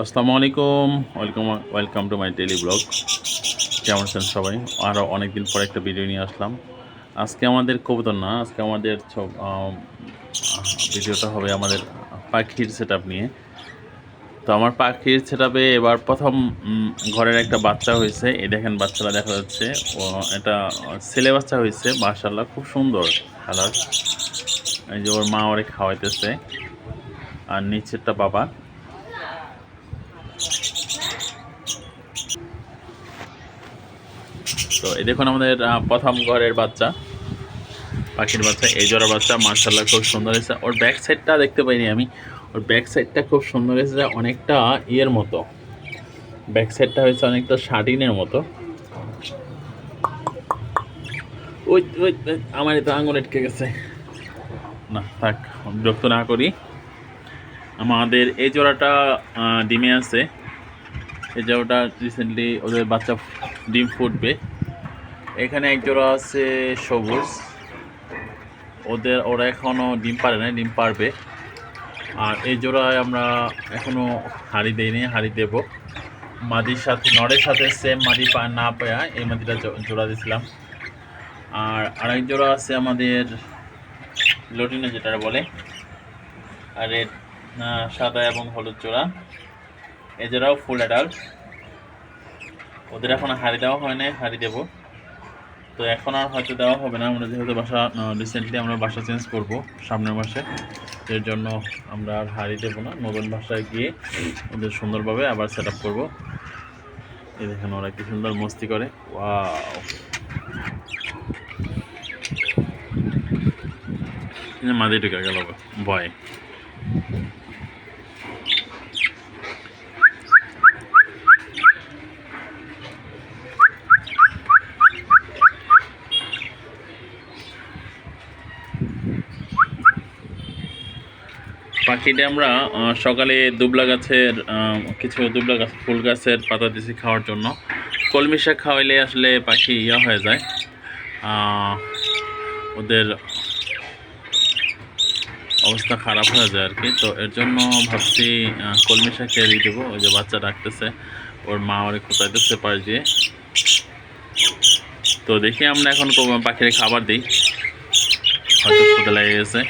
আসসালামু আলাইকুম welcome welcome to my daily blog. কেমন আছেন সবাই? আরও অনেকদিন পর একটা ভিডিও নিয়ে আসলাম। আজকে আমাদের কবুতর না, আজকে আমাদের ভিডিওটা হবে আমাদের পাখির সেট নিয়ে। তো আমার পাখির সেট এবার প্রথম ঘরের একটা বাচ্চা হয়েছে। এই দেখেন বাচ্চাটা দেখা যাচ্ছে। এটা ছেলে বাচ্চা হয়েছে মার্শাল্লাহ খুব সুন্দর কালার এই যে ওর মা ওরে খাওয়াইতেছে। আর নিচেরটা বাবা। তো এই দেখুন আমাদের প্রথম ঘরের বাচ্চা। পাখির বাচ্চা এই জোড়া বাচ্চা মার্শাল্লাহ খুব সুন্দর হয়েছে। ওর ব্যাক সাইডটা দেখতে পাইনি আমি। ওর ব্যাক সাইডটা খুব সুন্দর হয়েছে অনেকটা ইয়ের মতো। ব্যাক সাইডটা হয়েছে অনেকটা শার্টিনের মতো। ওই ওই ওই, আমার এটা আঙুল আটকে গেছে। না থাক বিরক্ত না করি। আমাদের এই জোড়াটা ডিমে আছে। এই জোড়াটা রিসেন্টলি ওদের বাচ্চা ডিম ফুটবে। এখানে এক জোড়া আছে সবুজ। ওদের ওরা এখনও ডিম পারে না ডিম পারবে আর এই জোড়ায় আমরা এখনও হাড়ি দেইনি হাড়ি দেব। মাদির সাথে নড়ের সাথে সেম মাদি পা না পায়া এই মাদিটা জো- জোড়া দিয়েছিলাম আর আরেক জোড়া আছে আমাদের লটিনে যেটা বলে। আর আহ, সাদা এবং হলুদ জোড়া। এই জোড়াও ফুল অ্যাডাল্ট ওদের এখন হাড়ি দেওয়া হয় না হাড়ি দেবো। তো এখন আর হয়তো দেওয়া হবে না। আমরা যেহেতু বাসা রিসেন্টলি আমরা বাসা চেঞ্জ করব সামনের মাসে। এর জন্য আমরা আর হাড়ি দেবো না। নতুন বাসায় গিয়ে ওদের সুন্দরভাবে আবার সেট আপ করব। এই দেখেন ওরা কি সুন্দর মস্তি করে। ওয়াও মাঝে ঢুকে গেল ভয়। পাখিটা আমরা সকালে দুবলা গাছের কিছু দুবলা গাছ, ফুল গাছের পাতা দিছি খাওয়ার জন্য। কলমি শাক খাওয়াইলে আসলে পাখি ইয়া হয়ে যায়। ওদের অবস্থা খারাপ হয়ে যায় আর কি। তো এর জন্য ভাবছি কলমি শাক খেয়ে দেবো। ওই যে বাচ্চা ডাকতেছে, ওর মা ওরে কোথাইতেছে পাশ দিয়ে। তো দেখি আমরা এখন পাখির খাবার দিই। হয়তো ক্ষুদা লেগে গেছে।